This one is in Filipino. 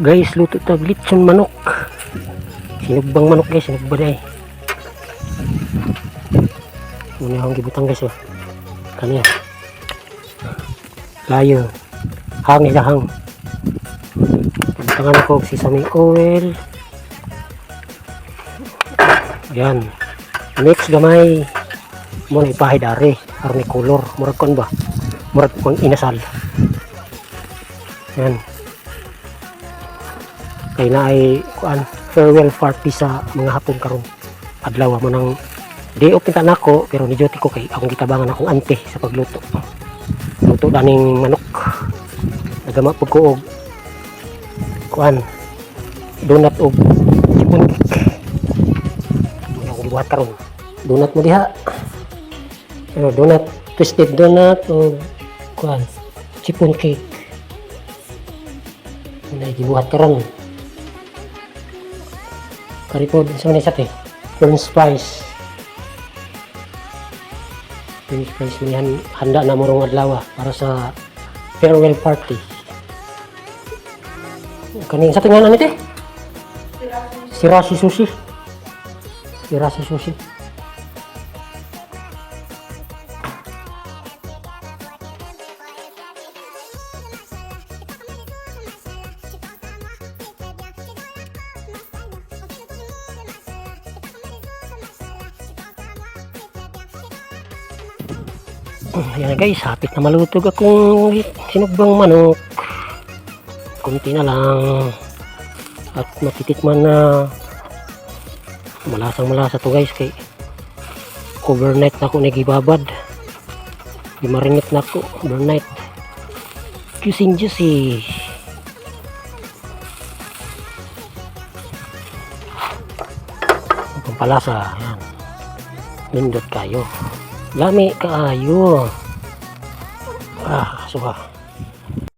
Guys, luto tag litson manok. Sinugbang manok guys, sinugba na eh. Muna akong gibutang guys oh. Kanya. Layo. Hang ila hang. Tangan ko og sesame oil. Yan. Mix gamay. Mo na ipahay dari. Aron ni color. Murag kon ba? Murag kong inasal. Yan. Kay na ay kuan farewell party sa mga hapon karon. Adlaw mo nang di open ta nako pero ni duty ko kay akong gitabangan akong ante sa pagluto. Luto daning manok. Nagama pud ko og kuan donut og chipon cake. Ano akong gibuhat karon. Donut mo diha. Pero donut, twisted donut o kuan chipon cake. Ano gibuhat karon. Karipod sa mga isat eh. French fries. French fries manihan handa na morong adlaw ah, para sa farewell party. Kaning sa tingnan nito eh. Sirasi sushi. Sirasi sushi. Ayan na guys, hapit na malutog akong sinugbang manok. Kunti na lang. At matitikman na malasang malasa to guys kay overnight na ako nagibabad. Gimarinit na ako overnight. Juicing juicy. Ang pampalasa. Ayan. Nindot kayo. Lami kaayo. Ah, suha.